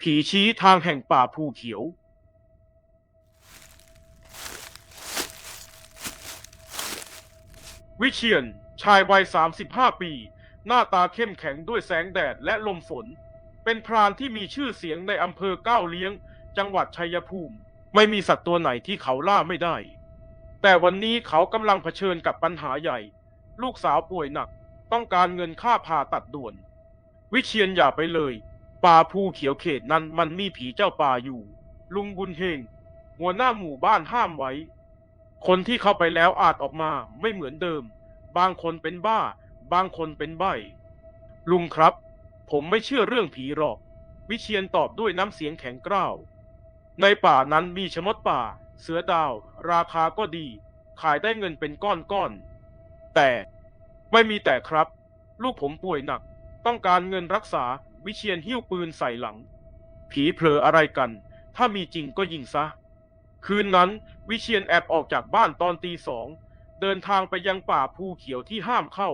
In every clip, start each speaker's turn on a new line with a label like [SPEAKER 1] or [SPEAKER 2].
[SPEAKER 1] ผีชี้ทางแห่งป่าภูเขียว วิเชียนชายวัย 35 ปี หน้าตาเข้มแข็งด้วยแสงแดดและลมฝน เป็นพรานที่มีชื่อเสียงในอำเภอก้าวเลี้ยง จังหวัดชัยภูมิ ไม่มีสัตว์ตัวไหนที่เขาล่าไม่ได้ แต่วันนี้เขากำลังเผชิญกับปัญหาใหญ่ ลูกสาวป่วยหนัก ต้องการเงินค่าผ่าตัดด่วน วิเชียนอย่าไปเลย ป่าภูเขียวเขตนั้นมันมีผีเจ้าป่าอยู่ ลุงบุญเฮง หัวหน้าหมู่บ้านห้ามไว้ คนที่เข้าไปแล้วอาจออกมาไม่เหมือนเดิม บางคนเป็นบ้า บางคนเป็นใบลุงครับ ผมไม่เชื่อเรื่องผีหรอก วิเชียนตอบด้วยน้ำเสียงแข็งกร้าว ในป่านั้นมีชมดป่า เสือดาว ราคาก็ดี ขายได้เงินเป็นก้อนๆแต่ไม่มีแต่ครับ ลูกผมป่วยหนัก ต้องการเงินรักษา วิเชียนหิ้วปืนใส่หลัง ผีเผลออะไรกัน ถ้ามีจริงก็ยิงซะ คืนนั้นวิเชียนแอบออกจากบ้านตอนตีสอง เดินทางไปยังป่าภูเขียวที่ห้ามเข้า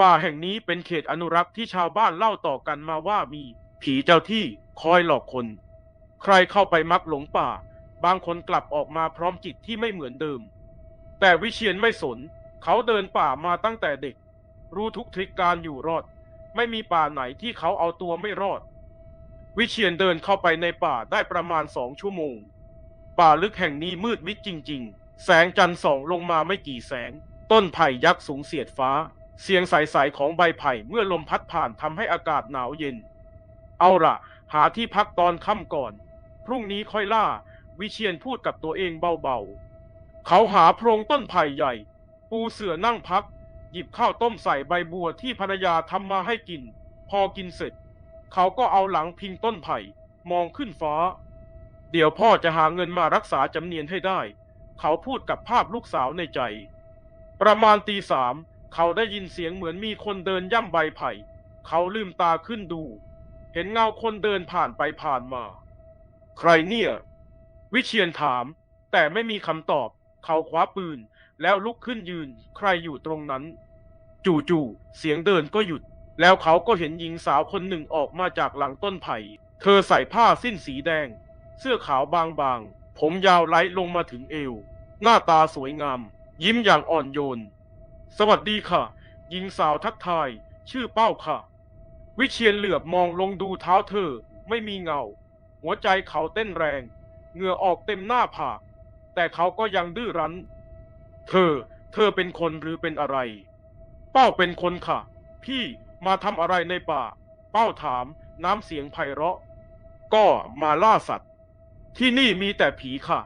[SPEAKER 1] ป่าแห่งนี้เป็นเขตอนุรักษ์ที่ชาวบ้านเล่าต่อกันมาว่ามี ผีเจ้าที่คอยหลอกคน ใครเข้าไปมักหลงป่า บางคนกลับออกมาพร้อมจิตที่ไม่เหมือนเดิม แต่วิเชียนไม่สน เขาเดินป่ามาตั้งแต่เด็ก รู้ทุกทริกการอยู่รอด ไม่มีป่าไหนที่เขาเอาตัวไม่รอด วิเชียนเดินเข้าไปในป่าได้ประมาณสองชั่วโมง ป่าลึกแห่งนี้มืดมิดจริง ๆ แสงจันทร์ส่องลงมาไม่กี่แสง ต้นไผ่ยักษ์สูงเสียดฟ้า เสียงใสๆของใบไผ่เมื่อลมพัดผ่านทำให้อากาศหนาวเย็น เอาละหาที่พักตอนค่ำก่อน พรุ่งนี้ค่อยล่า วิเชียนพูดกับตัวเองเบาๆ เขาหาโพรงต้นไผ่ใหญ่ ปูเสือนั่งพัก หยิบข้าวต้มใส่ใบบัวที่ภรรยาทำมาให้กิน พอกินเสร็จ เขาก็เอาหลังพิงต้นไผ่ มองขึ้นฟ้า เดี๋ยวพ่อจะหาเงินมารักษาจำเนียนให้ได้ เขาพูดกับภาพลูกสาวในใจ ประมาณตีสามเขาได้ยินเสียงเหมือนมีคนเดินย่ำใบไผ่ เขาลืมตาขึ้นดู เห็นเงาคนเดินผ่านไปผ่านมา ใครเนี่ย วิเชียนถาม แต่ไม่มีคำตอบ เขาคว้าปืนแล้วลุกขึ้นยืน ใครอยู่ตรงนั้น จู่ๆเสียงเดินก็หยุด แล้วเขาก็เห็นหญิงสาวคนหนึ่งออกมาจากหลังต้นไผ่ เธอใส่ผ้าสิ้นสีแดง เสื้อขาวบางๆ ผมยาวไล้ลงมาถึงเอว หน้าตาสวยงาม ยิ้มอย่างอ่อนโยน สวัสดีค่ะ หญิงสาวทักทาย ชื่อเป้าค่ะ วิเชียนเหลือบมองลงดูเท้าเธอ ไม่มีเงา หัวใจเขาเต้นแรง เหงื่อออกเต็มหน้าผาก แต่เขาก็ยังดื้อรั้น เธอ เธอเป็นคนหรือเป็นอะไร เป้าเป็นคนค่ะ พี่มาทำอะไรในป่า เป้าถามน้ำเสียงไพเราะ ก็มาล่าสัตว์ ที่นี่มีแต่ผีค่ะ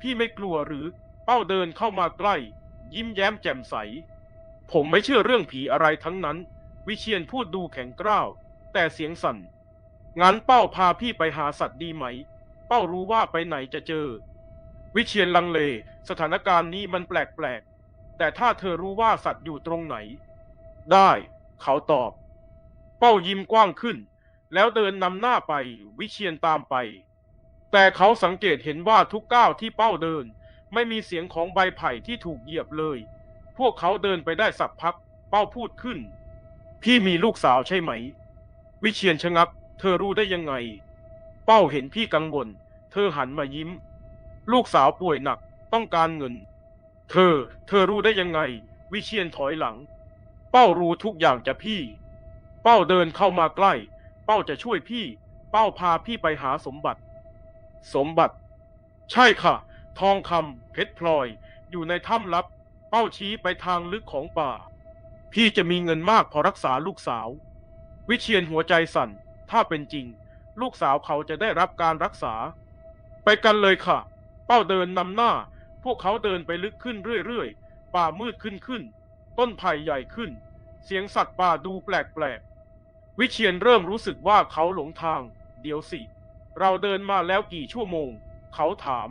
[SPEAKER 1] พี่ไม่กลัวหรือ เป้าเดินเข้ามาใกล้ ยิ้มแย้มแจ่มใส ผมไม่เชื่อเรื่องผีอะไรทั้งนั้น วิเชียนพูดดูแข็งกร้าวแต่เสียงสั่น งั้นเป้าพาพี่ไปหาสัตว์ดีไหม เป้ารู้ว่าไปไหนจะเจอ วิเชียนลังเล สถานการณ์นี้มันแปลกๆ แต่ถ้าเธอรู้ว่าสัตว์อยู่ตรงไหน ได้ เขาตอบ เป้ายิ้มกว้างขึ้น แล้วเดินนำหน้าไปวิเชียนตามไป แต่เขาสังเกตเห็นว่าทุกก้าวที่เป้าเดิน ไม่มีเสียงของใบไผ่ที่ถูกเหยียบเลย พวกเขาเดินไปได้สักพัก เป้าพูดขึ้น พี่มีลูกสาวใช่ไหม วิเชียนชะงัก เธอรู้ได้ยังไง เป้าเห็นพี่กังวล เธอหันมายิ้ม ลูกสาวป่วยหนักต้องการเงิน เธอ เธอรู้ได้ยังไง วิเชียนถอยหลัง เป้ารู้ทุกอย่างจะพี่ เป้าเดินเข้ามาใกล้ เป้าจะช่วยพี่ เป้าพาพี่ไปหาสมบัติ สมบัติ ใช่ค่ะ ทองคำเพชรพลอย อยู่ในถ้ำลับ เป้าชี้ไปทางลึกของป่า พี่จะมีเงินมากพอรักษาลูกสาว วิเชียนหัวใจสั่น ถ้าเป็นจริง ลูกสาวเขาจะได้รับการรักษา ไปกันเลยค่ะ เป้าเดินนำหน้า พวกเขาเดินไปลึกขึ้นเรื่อยๆ ป่ามืดขึ้นขึ้น ต้นไผ่ใหญ่ขึ้น เสียงสัตว์ป่าดูแปลกๆ วิเชียนเริ่มรู้สึกว่าเขาหลงทาง เดี๋ยวสิ เราเดินมาแล้วกี่ชั่วโมง เขาถาม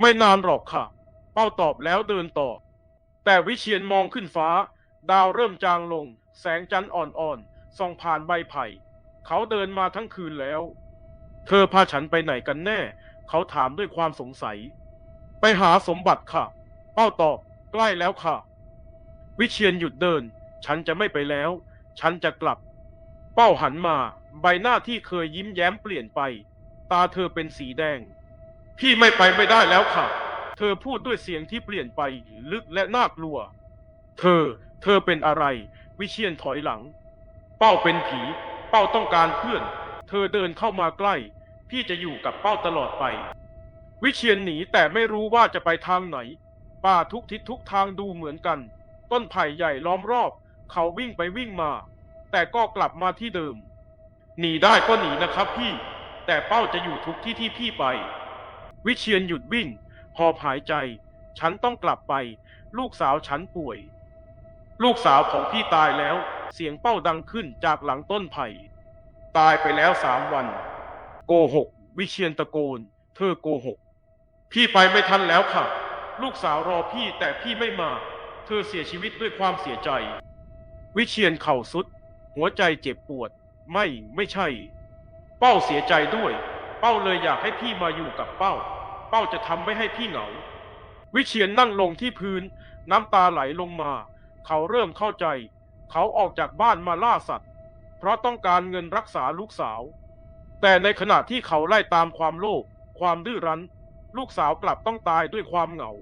[SPEAKER 1] ไม่นานหรอกค่ะ เป้าตอบแล้วเดินต่อ แต่วิเชียนมองขึ้นฟ้า ดาวเริ่มจางลง แสงจันทร์อ่อนๆส่องผ่านใบไผ่ เขาเดินมาทั้งคืนแล้ว เธอพาฉันไปไหนกันแน่ เขาถามด้วยความสงสัย ไปหาสมบัติค่ะ เป้าตอบใกล้แล้วค่ะ วิเชียนหยุดเดิน ฉันจะไม่ไปแล้ว ฉันจะกลับ เป้าหันมา ใบหน้าที่เคยยิ้มแย้มเปลี่ยนไป ตาเธอเป็นสีแดง พี่ไม่ไปไม่ได้แล้วค่ะ เธอพูดด้วยเสียงที่เปลี่ยนไปลึกและน่ากลัว เธอ เธอเป็นอะไร วิเชียนถอยหลัง เป้าเป็นผี เป้าต้องการเพื่อน เธอเดินเข้ามาใกล้ พี่จะอยู่กับเป้าตลอดไป วิเชียนหนีแต่ไม่รู้ว่าจะไปทางไหน ป่าทุกทิศทุกทางดูเหมือนกัน ต้นไผ่ใหญ่ล้อมรอบ เขาวิ่งไปวิ่งมา แต่ก็กลับมาที่เดิม หนีได้ก็หนีนะครับพี่ แต่เป้าจะอยู่ทุกที่ที่พี่ไป วิเชียนหยุดวิ่ง หอบหายใจ ฉันต้องกลับไป ลูกสาวฉันป่วย ลูกสาวของพี่ตายแล้ว เสียงเป้าดังขึ้นจากหลังต้นไผ่ ตายไปแล้วสามวัน โกหก วิเชียนตะโกน เธอโกหก พี่ไปไม่ทันแล้วค่ะ ลูกสาวรอพี่แต่พี่ไม่มา เธอเสียชีวิตด้วยความเสียใจ วิเชียนเข่าสุด หัวใจเจ็บปวด ไม่ไม่ใช่ เป้าเสียใจด้วย เป้าเลยอยากให้พี่มาอยู่กับเป้า เป้าจะทำไม่ให้พี่เหงา วิเชียนนั่งลงที่พื้น น้ำตาไหลลงมา เขาเริ่มเข้าใจ เขาออกจากบ้านมาล่าสัตว์ เพราะต้องการเงินรักษาลูกสาว แต่ในขณะที่เขาไล่ตามความโลภความดื้อรั้น ลูกสาวกลับต้องตายด้วยความเหงา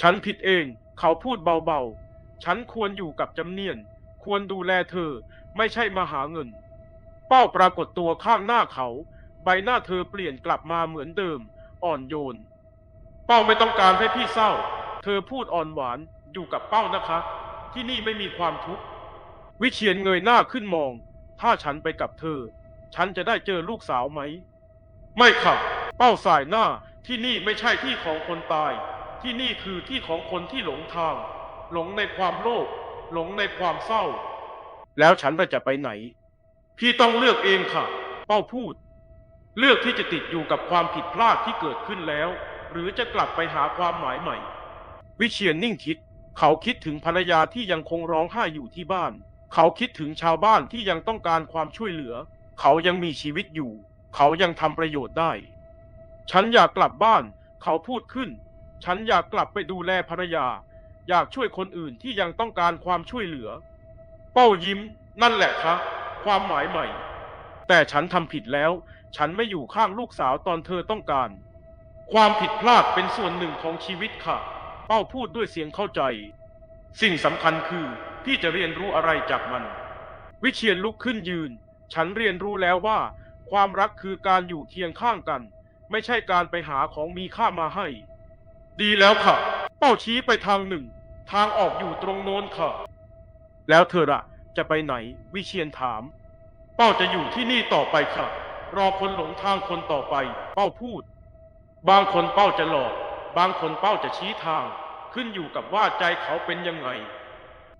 [SPEAKER 1] ฉันผิดเอง เขาพูดเบาๆ ฉันควรอยู่กับจำเนียน ควรดูแลเธอไม่ใช่มาหาเงิน เป้าปรากฏตัวข้างหน้าเขา ใบหน้าเธอเปลี่ยนกลับมาเหมือนเดิม อ่อนโยน เป้าไม่ต้องการให้พี่เศร้า เธอพูดอ่อนหวานอยู่กับเป้านะคะ ที่นี่ไม่มีความทุกข์วิเชียนเงยหน้าขึ้นมอง ถ้าฉันไปกับเธอ ฉันจะได้เจอลูกสาวไหม ไม่ค่ะ เป้าสายหน้าที่นี่ไม่ใช่ที่ของคนตาย ที่นี่คือที่ของคนที่หลงทาง หลงในความโลภ หลงในความเศร้า แล้วฉันจะไปไหน พี่ต้องเลือกเองค่ะ เป้าพูด เลือกที่จะติดอยู่กับความผิดพลาดที่เกิดขึ้นแล้ว หรือจะกลับไปหาความหมายใหม่ วิเชียนนิ่งคิด เขาคิดถึงภรรยาที่ยังคงร้องไห้อยู่ที่บ้าน เขาคิดถึงชาวบ้านที่ยังต้องการความช่วยเหลือ เขายังมีชีวิตอยู่ เขายังทำประโยชน์ได้ ฉันอยากกลับบ้าน เขาพูดขึ้น ฉันอยากกลับไปดูแลภรรยา อยากช่วยคนอื่นที่ยังต้องการความช่วยเหลือ เป้ายิ้ม นั่นแหละครับความหมายใหม่ แต่ฉันทำผิดแล้ว ฉันไม่อยู่ข้างลูกสาวตอนเธอต้องการ ความผิดพลาดเป็นส่วนหนึ่งของชีวิตค่ะ เป้าพูดด้วยเสียงเข้าใจ สิ่งสำคัญคือพี่จะเรียนรู้อะไรจากมัน วิเชียนลุกขึ้นยืน ฉันเรียนรู้แล้วว่า ความรักคือการอยู่เคียงข้างกัน ไม่ใช่การไปหาของมีค่ามาให้ ดีแล้วค่ะ เป้าชี้ไปทางหนึ่ง ทางออกอยู่ตรงโน้นค่ะ แล้วเธอละจะไปไหน วิเชียนถาม เป้าจะอยู่ที่นี่ต่อไปค่ะ รอคนหลงทางคนต่อไป เป้าพูด บางคนเป้าจะหลอก บางคนเป้าจะชี้ทาง ขึ้นอยู่กับว่าใจเขาเป็นยังไง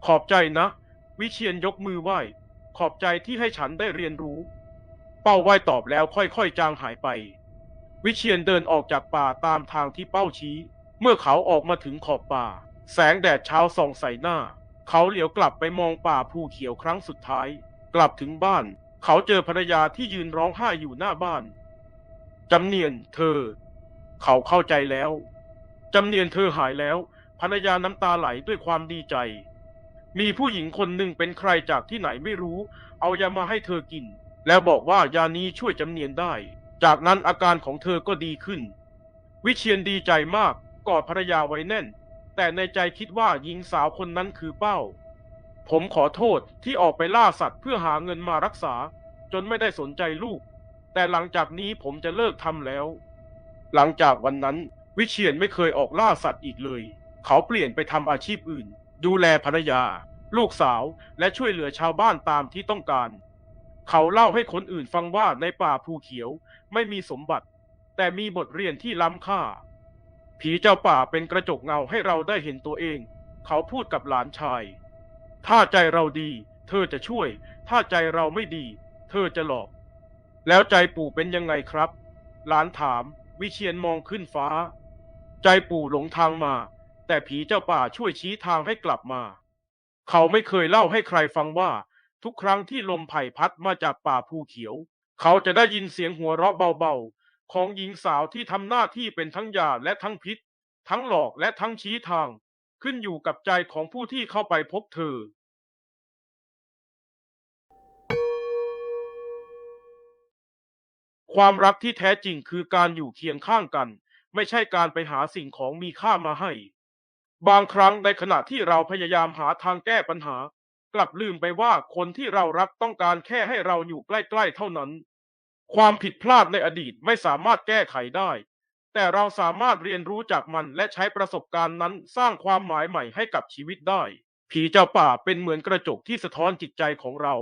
[SPEAKER 1] ขอบใจนะ วิเชียนยกมือไหว้ ขอบใจที่ให้ฉันได้เรียนรู้ เป้าไหว้ตอบแล้วค่อยๆจางหายไป วิเชียนเดินออกจากป่าตามทางที่เป้าชี้ เมื่อเขาออกมาถึงขอบป่า แสงแดดเช้าส่องใส่หน้า เขาเหลียวกลับไปมองป่าภูเขียวครั้งสุดท้าย กลับถึงบ้าน เขาเจอภรรยาที่ยืนร้องไห้อยู่หน้าบ้าน จำเนียนเธอ เขาเข้าใจแล้ว จำเนียนเธอหายแล้ว ภรรยาน้ำตาไหลด้วยความดีใจ มีผู้หญิงคนหนึ่งเป็นใครจากที่ไหนไม่รู้ เอายามาให้เธอกิน แล้วบอกว่ายานี้ช่วยจำเนียนได้ จากนั้นอาการของเธอก็ดีขึ้น วิเชียนดีใจมาก กอดภรรยาไว้แน่น แต่ในใจคิดว่าหญิงสาวคนนั้นคือเป้า ผมขอโทษที่ออกไปล่าสัตว์เพื่อหาเงินมารักษา จนไม่ได้สนใจลูก แต่หลังจากนี้ผมจะเลิกทำแล้ว หลังจากวันนั้น วิเชียนไม่เคยออกล่าสัตว์อีกเลย เขาเปลี่ยนไปทำอาชีพอื่น ดูแลภรรยา ลูกสาวและช่วยเหลือชาวบ้านตามที่ต้องการ เขาเล่าให้คนอื่นฟังว่าในป่าภูเขียวไม่มีสมบัติ แต่มีบทเรียนที่ล้ำค่า ผีเจ้าป่าเป็นกระจกเงาให้เราได้เห็นตัวเอง เขาพูดกับหลานชาย ถ้าใจเราดี เธอจะช่วย ถ้าใจเราไม่ดี เธอจะหลอก แล้วใจปู่เป็นยังไงครับ หลานถาม วิเชียนมองขึ้นฟ้า ใจปู่หลงทางมา แต่ผีเจ้าป่าช่วยชี้ทางให้กลับมา เขาไม่เคยเล่าให้ใครฟังว่า ทุกครั้งที่ลมไผ่พัดมาจากป่าภูเขียว เขาจะได้ยินเสียงหัวเราะเบาๆ ของหญิงสาวที่ทำหน้าที่เป็นทั้งยาและทั้งพิษ ทั้งหลอกและทั้งชี้ทาง ขึ้นอยู่กับใจของผู้ที่เข้าไปพบเธอ ความรักที่แท้จริงคือการอยู่เคียงข้างกัน ไม่ใช่การไปหาสิ่งของมีค่ามาให้ บางครั้งในขณะที่เราพยายามหาทางแก้ปัญหา กลับลืมไปว่าคนที่เรารักต้องการแค่ให้เราอยู่ใกล้ ๆ เท่านั้น ความผิดพลาดในอดีตไม่สามารถแก้ไขได้ แต่เราสามารถเรียนรู้จากมันและใช้ประสบการณ์นั้นสร้างความหมายใหม่ให้กับชีวิตได้ ผีเจ้าป่าเป็นเหมือนกระจกที่สะท้อนจิตใจของเรา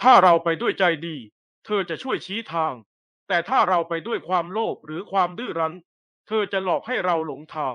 [SPEAKER 1] ถ้าเราไปด้วยใจดี เธอจะช่วยชี้ทาง แต่ถ้าเราไปด้วยความโลภหรือความดื้อรั้น เธอจะหลอกให้เราหลงทาง